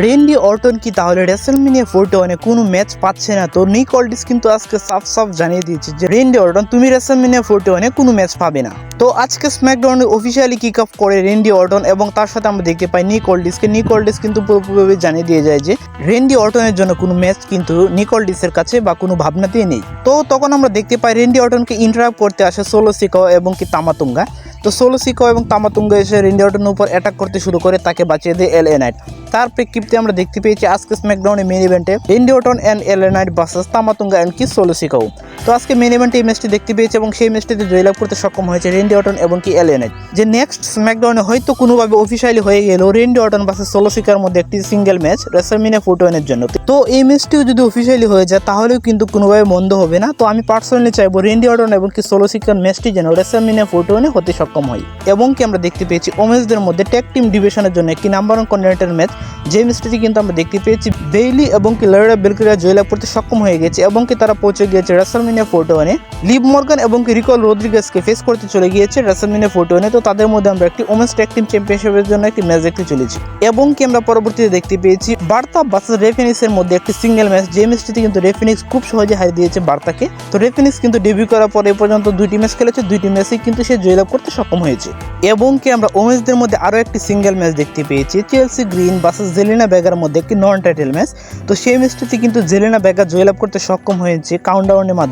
Randy Orton কি তাহলে WrestleMania ফোর্টে অনেক কোনো ম্যাচ পাচ্ছে না? তো নিক অল্ডিস কিন্তু আজকে সাফ সাফ জানিয়ে দিয়েছে যে রেন্ডি অর্টন তুমি রেসেলমিনিয়া ফোর্টে অনেক কোনো ম্যাচ পাবে না। তো আজকে স্ম্যাকডাউনে অফিসিয়ালি কিক অফ করে রেন্ডি অর্টন এবং তার সাথে আমরা দেখতে পাই নিক অল্ডিসকে নিক অল্ডিস কিন্তু পুরোপুরিভাবে জানিয়ে দিয়ে যায় যে রেন্ডি অর্টনের জন্য কোনো ম্যাচ কিন্তু নিক অল্ডিসের কাছে বা কোনো ভাবনাতেই নেই। তো তখন আমরা দেখতে পাই রেন্ডি অর্টনকে ইন্টারাপ্ট করতে আসে সোলো সিকাও এবং কি তামাতুঙ্গা। তো সোলো সিকাও এবং তামাতুঙ্গা এসে রেন্ডি অর্টনের উপর অ্যাটাক করতে শুরু করে, তাকে বাঁচিয়ে দেয় এল এ নাইট। তার প্রেক্ষিপ্তে আমরা দেখতে পেয়েছি আজকে স্ম্যাকডাউনে মেন ইভেন্টে ইন্ডিওটন অ্যান্ড এলেনাইট নাইট তামাতুঙ্গা অ্যান্ড কি সোলো সিকাও তো আজকে মেন ইভেন্টে এই ম্যাচটি দেখতে পেয়েছে এবং সেই ম্যাচটিতে জয়লাভ করতে সক্ষম হয়েছে রেন্ডি অর্টন এবং কি এল এ নাইট যে নেক্সট স্ম্যাকডাউনে হয়তো কোনোভাবে অফিসিয়ালি হয়ে গেল রেন্ডি অর্টন ভার্সেস সোলো সিকার মধ্যে একটি সিঙ্গেল ম্যাচ রেসারমিনে ফুটোয়েনের জন্য। তো এই ম্যাচটিও যদি অফিসিয়ালি হয়ে যায়, তাহলেও কিন্তু কোনোভাবে মন্দ হবে না। তো আমি পার্সোনালি চাইব রেন্ডি অর্টন এবং কি সোলো সিকার ম্যাচটি যেন রেসারমিনে ফুটোয়েনে হতে সক্ষম হয়। এবং কি আমরা দেখতে পেয়েছি ওমেন্সদের মধ্যে ট্যাগ টিম ডিভিশনের জন্য একটি নাম্বার ওয়ান কন্টিনেন্টাল ম্যাচ যে ম্যাচটিতে কিন্তু আমরা দেখতে পেয়েছি বেইলি এবং কি লড়া বেলকিরা জয়লাভ করতে সক্ষম হয়ে গেছে এবং কি তারা পৌঁছে গিয়েছে রেসালমিনিয়া ফোর্টোনে লিভ মর্গান এবং রিকল রোদ্রিগেসকে ফেস করতে চলে গিয়েছে রেসালমিনিয়া ফোর্টোনে তো তাদের মধ্যে আমরা একটি ওমেন্স ট্যাগ টিম চ্যাম্পিয়নশিপের জন্য একটি ম্যাচ দেখতে চলেছি। এবং কি আমরা পরবর্তীতে দেখতে পেয়েছি বার্তা ভার্সেস রেফিনিক্সের মধ্যে একটি সিঙ্গেল ম্যাচ যে ম্যাচটিতে কিন্তু রেফিনিক্স খুব সহজে হারিয়ে দিয়েছে বার্তাকে। তো রেফিনিক্স কিন্তু ডেবিউ করার পর পর্যন্ত দুইটি ম্যাচ খেলেছে। দুইটি ম্যাচেই কিন্তু সে জয়লাভ করতে সক্ষম হয়েছে। এবং কি আমরা ওমেন্সদের মধ্যে আরও একটি সিঙ্গেল ম্যাচ দেখতে পেয়েছি। চেলসি গ্রিন ভার্সেস জেলিনা ব্যাগার মধ্যে একটি নন টাইটেল ম্যাচ তো সেই ম্যাচটিতে কিন্তু জেলিনা ব্যাগার জয়লাভ করতে সক্ষম হয়েছে। কাউন্টডাউনের মাধ্যমে।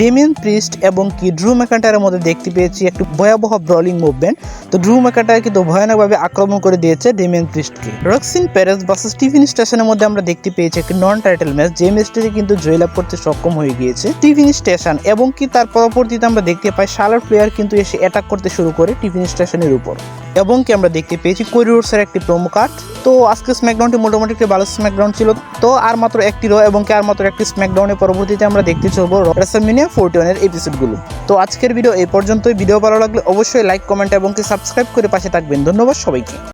ডেমিয়ান প্রিস্ট এবং কি ড্রু ম্যাকান্টারের মধ্যে দেখতে পেয়েছি একটু ভয়াবহ ব্রলিং মুভমেন্ট তো ড্রু ম্যাকান্টার কিন্তু ভয়ানকভাবে আক্রমণ করে দিয়েছে ডেমিয়ান প্রিস্টকে। রক্সিন প্যারেস ভার্সেস স্টিফিন স্টেশনের মধ্যে আমরা দেখতে পেয়েছি একটি নন টাইটেল ম্যাচ যে ম্যাচটিতে কিন্তু জয়লাভ করতে সক্ষম হয়ে গিয়েছে টিফিন স্টেশন এবং কি তার পরবর্তীতে আমরা দেখতে পাই শালার প্লেয়ার কিন্তু এসে অ্যাটাক করতে শুরু করে টিফিন স্টেশনের উপর। এবং কি আমরা দেখতে পেয়েছি কোরিওর্সের একটি প্রোমো কার্ড তো আজকে স্ম্যাকডাউনটি মোটামুটি একটি ভালো স্ম্যাকডাউন ছিল। তো আর মাত্র একটি র এবং কি আর মাত্র একটি স্ম্যাকডাউনের পরবর্তীতে আমরা দেখতে চলবো রেসামিনিয়া ফোরটি ওয়ানের এপিসোডগুলো তো আজকের ভিডিও এই পর্যন্তই। ভিডিও ভালো লাগলে অবশ্যই লাইক কমেন্ট এবং কি সাবস্ক্রাইব করে পাশে থাকবেন। ধন্যবাদ সবাইকে।